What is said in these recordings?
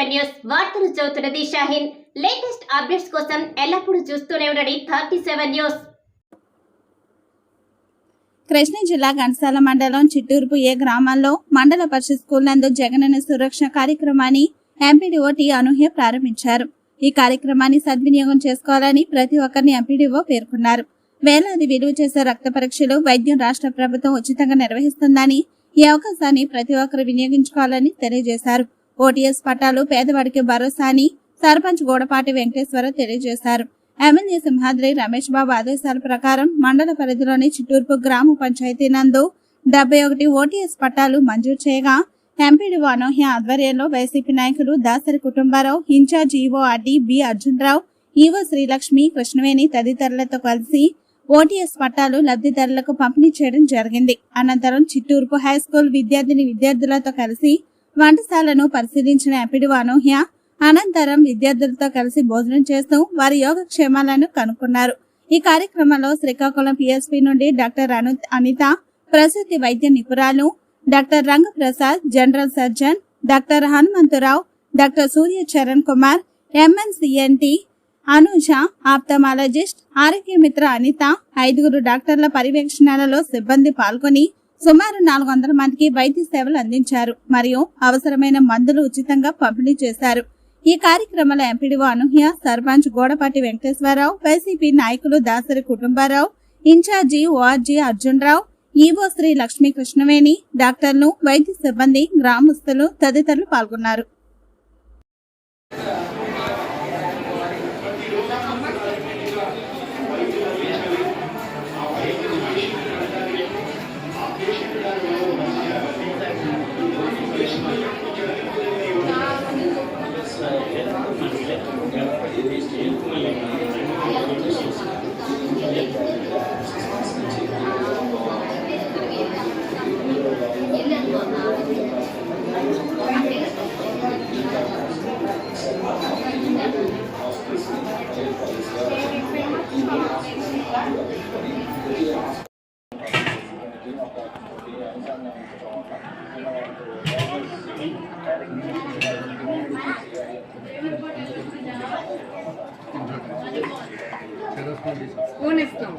Seven news వార్తలు చదువుతున్నది Shaheen. Latest updates కోసం ఎల్లప్పుడూ చూస్తూనే ఉండండి థర్టీ సెవెన్ న్యూస్. కృష్ణా జిల్లా ఘంటసాల మండలం చిట్టూరుపు ఏ గ్రామాల్లో మండల పరిషత్ స్కూల్ నందు జగనన్న సురక్ష కార్యక్రమాన్ని ఎంపీడీఓ టి అనూహ్య ప్రారంభించారు. ఈ కార్యక్రమాన్ని సద్వినియోగం చేసుకోవాలని ప్రతి ఒక్కరిని ఎంపీడీఓ పేర్కొన్నారు. వేలాది విలువ చేసే రక్త పరీక్షలు వైద్యం రాష్ట్ర ప్రభుత్వం ఉచితంగా నిర్వహిస్తుందని ఈ అవకాశాన్ని ప్రతి ఒక్కరు వినియోగించుకోవాలని తెలియజేశారు. ఓటీఎస్ పట్టాలు పేదవాడికి భరోసా అని సర్పంచ్ గోడపాటి వెంకటేశ్వర తెలియజేశారు. ఎమ్మెల్యే సింహాద్రి రమేష్ బాబు ఆదేశాల ప్రకారం మండల పరిధిలోని చిట్టూర్పు గ్రామ పంచాయతీ నందు డెబ్బై ఒకటి ఓటీఎస్ పట్టాలు మంజూరు చేయగా ఎంపీడీ అనూహ్య ఆధ్వర్యంలో వైసీపీ నాయకులు Dasari Kutumbarao in-charge EO RD B Arjunrao EO Srilakshmi Krishnaveni తదితరులతో కలిసి ఓటీఎస్ పట్టాలు లబ్ధిదారులకు పంపిణీ చేయడం జరిగింది. అనంతరం చిట్టూర్పు హై స్కూల్ విద్యార్థిని విద్యార్థులతో కలిసి వంటశాలను పరిశీలించిన ఎంపీడీ అనూహ్య అనంతరం విద్యార్థులతో కలిసి భోజనం చేస్తూ వారి యోగక్షేమాలను కనుక్కున్నారు. ఈ కార్యక్రమంలో శ్రీకాకుళం పిఎస్పి నుండి డాక్టర్ అను అనిత ప్రసూతి వైద్య నిపుణురాలు doctor Rangaprasad general surgeon doctor Hanumantharao doctor Surya Charan Kumar ఎంఎన్సిఎన్టి Anusha ophthalmologist Arogya Mitra Anitha ఐదుగురు డాక్టర్ల పర్యవేక్షణలలో సిబ్బంది పాల్గొని సుమారు నాలుగు వందల మందికి వైద్య సేవలు అందించారు మరియు అవసరమైన మందులు ఉచితంగా పంపిణీ చేశారు. ఈ కార్యక్రమంలో ఎంపీడీఓ అనూహ్య సర్పంచ్ గోడపాటి వెంకటేశ్వరరావు వైసీపీ నాయకులు Dasari Kutumbarao incharge ORG Arjunrao EO Shri Lakshmi Krishnaveni డాక్టర్లు వైద్య సిబ్బంది గ్రామస్తులు తదితరులు పాల్గొన్నారు. స్పూన్ ఇస్తాం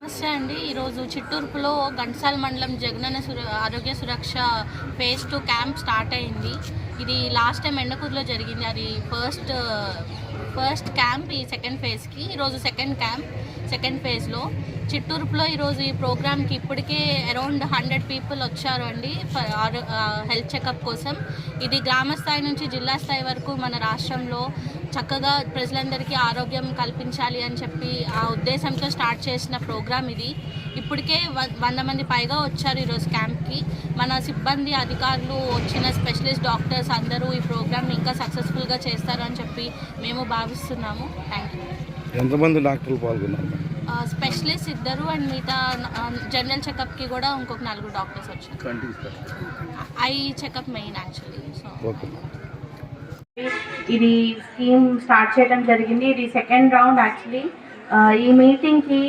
నమస్తే అండి. ఈరోజు చిట్టూర్పులో ఘంటసాల మండలం జగనన్న సుర Arogya Suraksha phase two camp start అయింది. ఇది లాస్ట్ టైం ఎండకూరులో జరిగింది. అది ఫస్ట్ ఫస్ట్ క్యాంప్ ఈ సెకండ్ ఫేజ్కి. ఈరోజు సెకండ్ క్యాంప్. సెకండ్ ఫేజ్లో చిట్టూరుపులో ఈరోజు ఈ ప్రోగ్రామ్కి ఇప్పటికే అరౌండ్ హండ్రెడ్ పీపుల్ వచ్చారు అండి హెల్త్ చెకప్ కోసం. ఇది గ్రామ స్థాయి నుంచి జిల్లా స్థాయి వరకు మన రాష్ట్రంలో చక్కగా ప్రజలందరికీ ఆరోగ్యం కల్పించాలి అని చెప్పి ఆ ఉద్దేశంతో స్టార్ట్ చేసిన ప్రోగ్రామ్ ఇది. ఇప్పటికే వంద మంది పైగా వచ్చారు ఈరోజు క్యాంప్కి. మన సిబ్బంది అధికారులు వచ్చిన స్పెషలిస్ట్ డాక్టర్స్ అందరూ ఈ ప్రోగ్రామ్ ఇంకా సక్సెస్ఫుల్గా చేస్తారు అని చెప్పి మేము భావిస్తున్నాము. థ్యాంక్ యూ ఎంతమంది డాక్టర్లు పాల్గొన్నారు? స్పెషలిస్ట్ ఇద్దరు అండ్ మిగతా జనరల్ చెకప్కి కూడా ఇంకొక నలుగురు డాక్టర్స్ వచ్చారు. Eye checkup main actually so. ఇది స్కీమ్ స్టార్ట్ చేయడం జరిగింది. ఇది సెకండ్ రౌండ్ యాక్చువల్లీ. ఈ మీటింగ్కి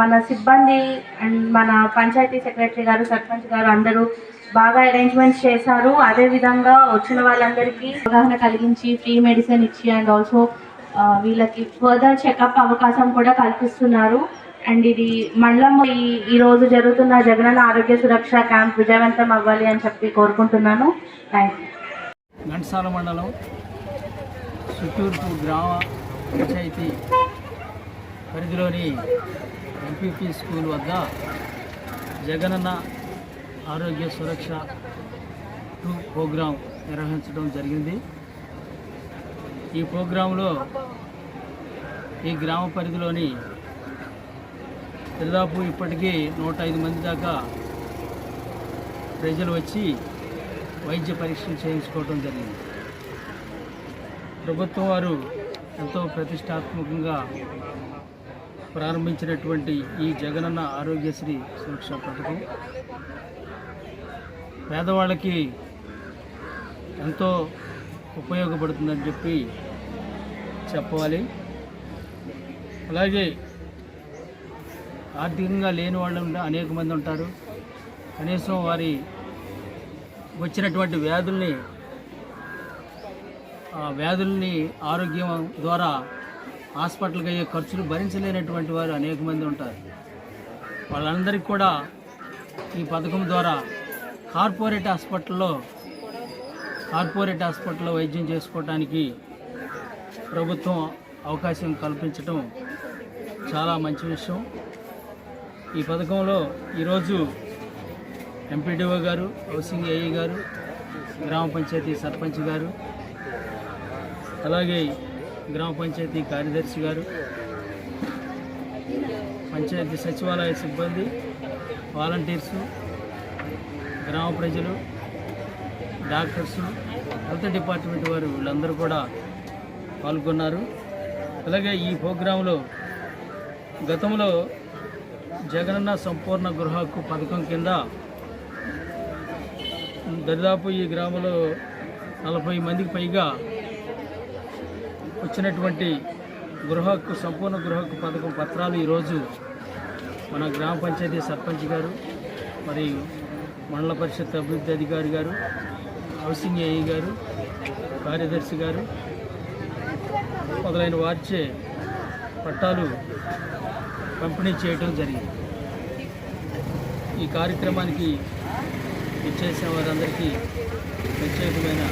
మన సిబ్బంది అండ్ మన పంచాయతీ సెక్రటరీ గారు సర్పంచ్ గారు అందరూ బాగా అరేంజ్మెంట్స్ చేశారు. అదేవిధంగా వచ్చిన వాళ్ళందరికీ అవగాహన కలిగించి ఫ్రీ మెడిసిన్ ఇచ్చి అండ్ ఆల్సో వీళ్ళకి ఫర్దర్ చెకప్ అవకాశం కూడా కల్పిస్తున్నారు. అండ్ ఇది మండలం ఈ ఈరోజు రోజు జరుగుతున్న జగనన్న ఆరోగ్య సురక్ష క్యాంప్ విజయవంతం అవ్వాలి అని చెప్పి కోరుకుంటున్నాను. థ్యాంక్ యూ ఘంటసాల మండలం చుట్టూర్పు గ్రామ పంచాయతీ పరిధిలోని ఎంపీపీ స్కూల్ వద్ద జగనన్న ఆరోగ్య సురక్ష టూ ప్రోగ్రాం నిర్వహించడం జరిగింది. ఈ ప్రోగ్రాంలో ఈ గ్రామ పరిధిలోని దాదాపు ఇప్పటికీ నూట ఐదు మంది దాకా ప్రజలు వచ్చి వైద్య పరీక్షలు చేయించుకోవడం జరిగింది. ప్రభుత్వం వారు ఎంతో ప్రతిష్టాత్మకంగా ప్రారంభించినటువంటి ఈ జగనన్న ఆరోగ్యశ్రీ సురక్ష పథకం పేదవాళ్ళకి ఎంతో ఉపయోగపడుతుందని చెప్పి చెప్పాలి. అలాగే ఆర్థికంగా లేని వాళ్ళు అనేక మంది ఉంటారు. కనీసం వారి వచ్చినటువంటి వ్యాధుల్ని ఆ వ్యాధుల్ని ఆరోగ్యం ద్వారా హాస్పిటల్కి అయ్యే ఖర్చులు భరించలేనటువంటి వారు అనేక మంది ఉంటారు. వాళ్ళందరికీ కూడా ఈ పథకం ద్వారా కార్పొరేట్ హాస్పిటల్లో కార్పొరేట్ హాస్పిటల్లో వైద్యం చేసుకోవడానికి ప్రభుత్వం అవకాశం కల్పించడం చాలా మంచి విషయం. ఈ పథకంలో ఈరోజు ఎంపీడీఓ గారు హౌసింగ్ ఏఈ గారు గ్రామ పంచాయతీ సర్పంచ్ గారు అలాగే గ్రామ పంచాయతీ కార్యదర్శి గారు పంచాయతీ సచివాలయ సిబ్బంది వాలంటీర్సు గ్రామ ప్రజలు డాక్టర్స్ హెల్త్ డిపార్ట్మెంట్ వారు వీళ్ళందరూ కూడా పాల్గొన్నారు. అలాగే ఈ ప్రోగ్రాంలో గతంలో జగనన్న సంపూర్ణ గృహ హక్కు పథకం కింద దరిదాపు ఈ గ్రామంలో నలభై మందికి పైగా వచ్చినటువంటి గృహక్కు సంపూర్ణ గృహక్కు పథకం పత్రాలు ఈరోజు మన గ్రామ పంచాయతీ సర్పంచ్ గారు మరియు మండల పరిషత్ అభివృద్ధి అధికారి గారు హౌసింగ్ ఏఈ గారు కార్యదర్శి గారు మొదలైన వారిచే పట్టాలు పంపిణీ చేయడం జరిగింది. ఈ కార్యక్రమానికి ఇచ్చేసిన వారందరికీ ప్రత్యేకమైన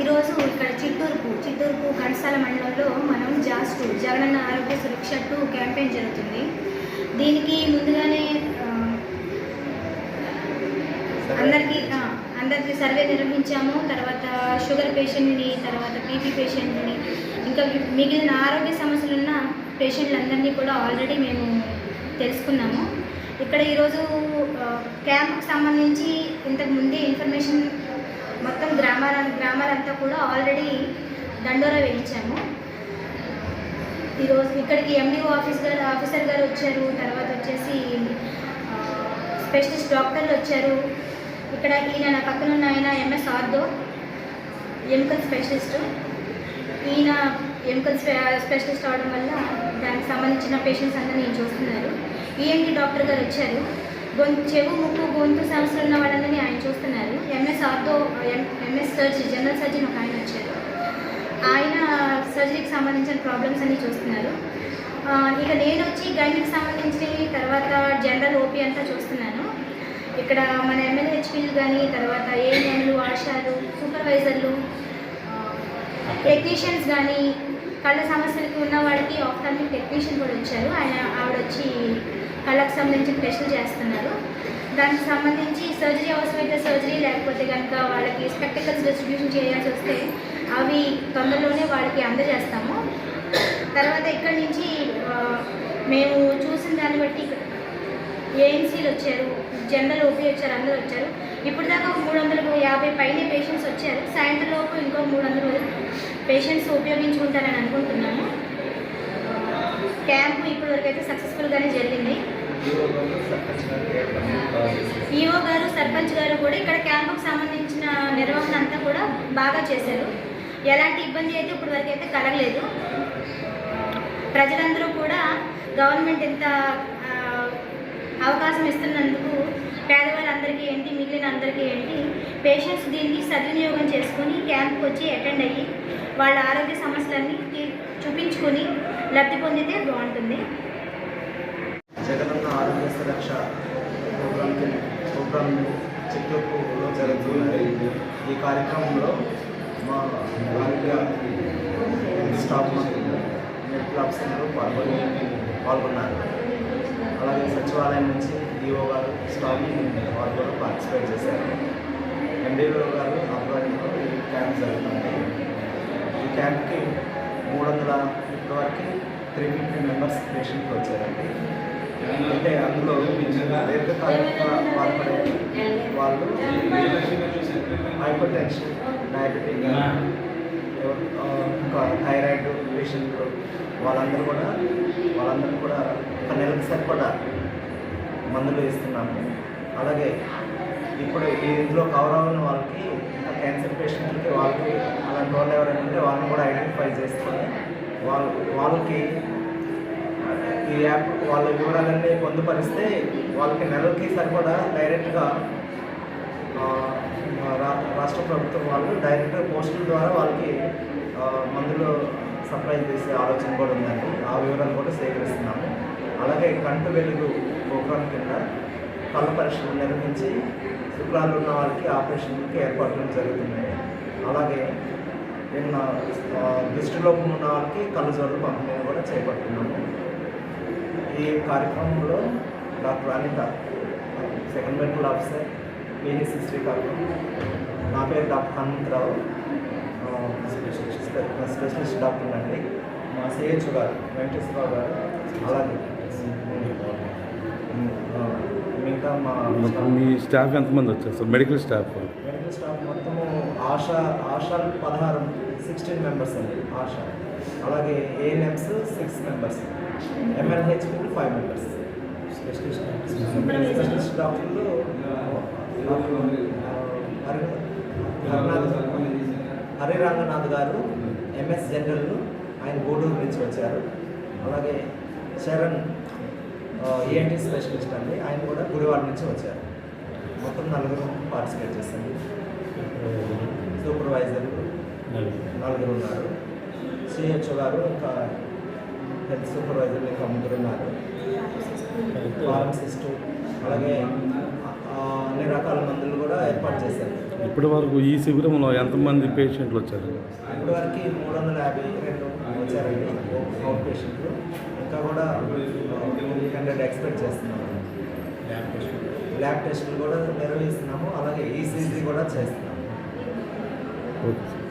ఈరోజు ఇక్కడ చిత్తూరుకు చిత్తూరుకు కడసాల మండలంలో మనం జాస్ట్ జగనన్న ఆరోగ్య సురక్ష టూ క్యాంపెయిన్ జరుగుతుంది. దీనికి ముందుగానే అందరికీ అందరికీ సర్వే నిర్వహించాము. తర్వాత షుగర్ పేషెంట్ని తర్వాత బీపీ పేషెంట్ని ఇంకా మిగిలిన ఆరోగ్య సమస్యలు ఉన్న పేషెంట్లందరినీ కూడా ఆల్రెడీ మేము తెలుసుకున్నాము. ఇక్కడ ఈరోజు క్యాంప్కి సంబంధించి ఇంతకు ముందే ఇన్ఫర్మేషన్ మొత్తం గ్రామాల గ్రామాలంతా కూడా ఆల్రెడీ దండోరా వేయించాము. ఈరోజు ఇక్కడికి ఎండిఓ ఆఫీస్ గారు ఆఫీసర్ గారు వచ్చారు. తర్వాత వచ్చేసి స్పెషలిస్ట్ డాక్టర్లు వచ్చారు. ఇక్కడ ఈయన నా పక్కన ఉన్న ఆయన ఎంఎస్ ఆర్దో ఎముకల్ స్పెషలిస్ట్ ఈయన ఎముకల్ స్పె స్పెషలిస్ట్ అవడం వల్ల దానికి సంబంధించిన పేషెంట్స్ అందరినీ నేను చూస్తున్నారు. ఈఎన్టీ డాక్టర్ గారు వచ్చారు. గొంతు చెవు ముక్కు గొంతు సమస్యలు ఉన్న వాళ్ళందరినీ ఆయన చూస్తున్నారు. MS ortho MS surgery general surgeon ఒక ఆయన వచ్చారు. ఆయన సర్జరీకి సంబంధించిన ప్రాబ్లమ్స్ అన్నీ చూస్తున్నారు. ఇక నేను వచ్చి గైనిక్ సంబంధించినవి తర్వాత జనరల్ ఓపీ అంతా చూస్తున్నాను. ఇక్కడ మన ఎమ్మెల్యేహెచ్పీలు కానీ తర్వాత ఏఎన్ఎంలు ఆశాలు సూపర్వైజర్లు టెక్నీషియన్స్ కానీ కళ్ళ సమస్యలకి ఉన్న వాళ్ళకి ఆఫ్టామిక్ టెక్నీషియన్ కూడా వచ్చారు. ఆయన ఆవిడ వచ్చి కళ్ళకు సంబంధించిన టెస్టులు చేస్తున్నారు. దానికి సంబంధించి సర్జరీ అవసరమైతే సర్జరీ లేకపోతే కనుక వాళ్ళకి స్పెక్టికల్స్ డిస్ట్రిబ్యూషన్ చేయాల్సి వస్తే అవి తొందరలోనే వాళ్ళకి అందజేస్తాము. తర్వాత ఇక్కడి నుంచి మేము చూసిన దాన్ని బట్టి ఏఎన్సీలు వచ్చారు జనరల్ ఓపీ వచ్చారు అందరూ వచ్చారు. ఇప్పుడు దాకా మూడు వందల యాభై పైనే పేషెంట్స్ వచ్చారు. సాయంత్రం లోపు ఇంకో మూడు వందల పేషెంట్స్ ఉపయోగించుకుంటారని అనుకుంటున్నాము. క్యాంపు ఇప్పటి వరకు అయితే సక్సెస్ఫుల్గానే జరిగింది. ఈఓ గారు సర్పంచ్ గారు కూడా ఇక్కడ క్యాంపుకు సంబంధించిన నిర్వహణ అంతా కూడా బాగా చేశారు. ఎలాంటి ఇబ్బంది అయితే ఇప్పుడు వరకు అయితే కలగలేదు. ప్రజలందరూ కూడా గవర్నమెంట్ ఎంత ఇస్తున్నందుకు పేదవాళ్ళందరికీ ఏంటి మిగిలిన అందరికీ ఏంటి పేషెంట్స్ దీన్ని సద్వినియోగం చేసుకుని క్యాంప్కి వచ్చి అటెండ్ అయ్యి వాళ్ళ ఆరోగ్య సమస్యలన్నీ తీ- చూపించుకొని లబ్ధి పొందితే బాగుంటుంది. జగనన్న ఆరోగ్య సురక్ష ప్రోగ్రామ్ ప్రోగ్రామ్ చిత్తూరులో జరుగుతుంది ఈ కార్యక్రమంలో మా ఆరోగ్య స్టాఫ్ మెడికల్ ఆఫీసర్లు పాల్గొని పాల్గొన్నారు. అలాగే సచివాలయం నుంచి డిఓ గారు స్టాఫ్ వాళ్ళు కూడా పార్టిసిపేట్ చేశారు. ఎండిఓ గారు ఆధ్వర్యంలో ఈ క్యాంప్ జరుగుతుంది. ఈ క్యాంప్కి మూడు వందల ఇప్పటివరకు త్రీ ఫిఫ్టీ మెంబర్స్ పేషెంట్లు వచ్చారండి. అంటే అందులో దీర్ఘకాలిక బాధపడే వాళ్ళు హైపర్ టెన్షన్ డయాబెటిక్ ఇంకా థైరాయిడ్ పేషెంట్లు వాళ్ళందరూ కూడా వాళ్ళందరూ కూడా ఒక నెలకి సరిపడా మందులు ఇస్తున్నాము అలాగే ఇప్పుడు ఈ ఇందులో కవర్ అవ్వని వాళ్ళకి ఇంకా క్యాన్సర్ పేషెంట్లకి వాళ్ళకి అలాంటి వాళ్ళు ఎవరైనా ఉంటే వాళ్ళని కూడా ఐడెంటిఫై చేసుకొని వాళ్ళ వాళ్ళకి ఈ యాప్ వాళ్ళ వివరాలన్నీ పొందుపరిస్తే వాళ్ళకి నెలకి సరిపడా డైరెక్ట్గా రా- రాష్ట్ర ప్రభుత్వం వాళ్ళు డైరెక్ట్గా పోస్టుల ద్వారా వాళ్ళకి మందులు సప్లై చేసే ఆలోచన కూడా ఉందండి. ఆ వివరాలు కూడా సేకరిస్తున్నాము. అలాగే కంటి వెలుగు ప్రోగ్రాం కింద కళ్ళ పరీక్షలు నిర్వహించి శుక్లాలు ఉన్న వాళ్ళకి ఆపరేషన్కి ఏర్పాట్లు జరుగుతున్నాయి. అలాగే నిన్న దృష్టిలోపం ఉన్న వాళ్ళకి కళ్ళజోళ్ళు పంపిణీ కూడా చేపడుతున్నాము. ఈ కార్యక్రమంలో doctor Anitha second medical officer PHC Srikakulam. నా పేరు డాక్టర్ హనుమంతరావు. ఆ, స్పె- స్పెషలిస్ట్ డాక్టర్ అండి మా సిహెచ్ గారు వెంకటేశ్వరరావు గారు అలాగే ఆ, మిగతా మా మీ స్టాఫ్ ఎంతమంది వచ్చారు sir medical staff medical staff మొత్తము ఆశా ఆశాలు పదహారు సిక్స్టీన్ మెంబర్స్ అండి ఆశా అలాగే ANMs six members MLH five members specialist specialist డాక్టర్లు హరి హరిరంగనాథ్ గారు ఎంఎస్ జనరల్ ఆయన గూడూరు నుంచి వచ్చారు. అలాగే శరణ్ ఈఎన్టీ స్పెషలిస్ట్ అండి. ఆయన కూడా గుడివాడ నుంచి వచ్చారు. మొత్తం నలుగురు పార్టిసిపేట్ చేశారు సూపర్వైజర్ నలుగురు ఉన్నారు. సిహెచ్ఓ గారు ఇంకా హెల్త్ సూపర్వైజర్ ఇంకా ముగ్గురు ఉన్నారు. ఫార్మసిస్ట్ అలాగే అన్ని రకాల మందులు కూడా ఏర్పాటు చేశారు. ఇప్పటి వరకు ఈ శిబిరంలో ఎంతమంది పేషెంట్లు వచ్చారు? ఇప్పటి వరకు మూడు వందల యాభై రెండు వచ్చారండి అవుట్ పేషెంట్లు ఇంకా కూడా హండ్రెడ్ ఎక్స్పెక్ట్ చేస్తున్నాము ల్యాబ్ టెస్టులు కూడా నిర్వహిస్తున్నాము అలాగే ఈసీజీ కూడా చేస్తున్నాము. ఓకే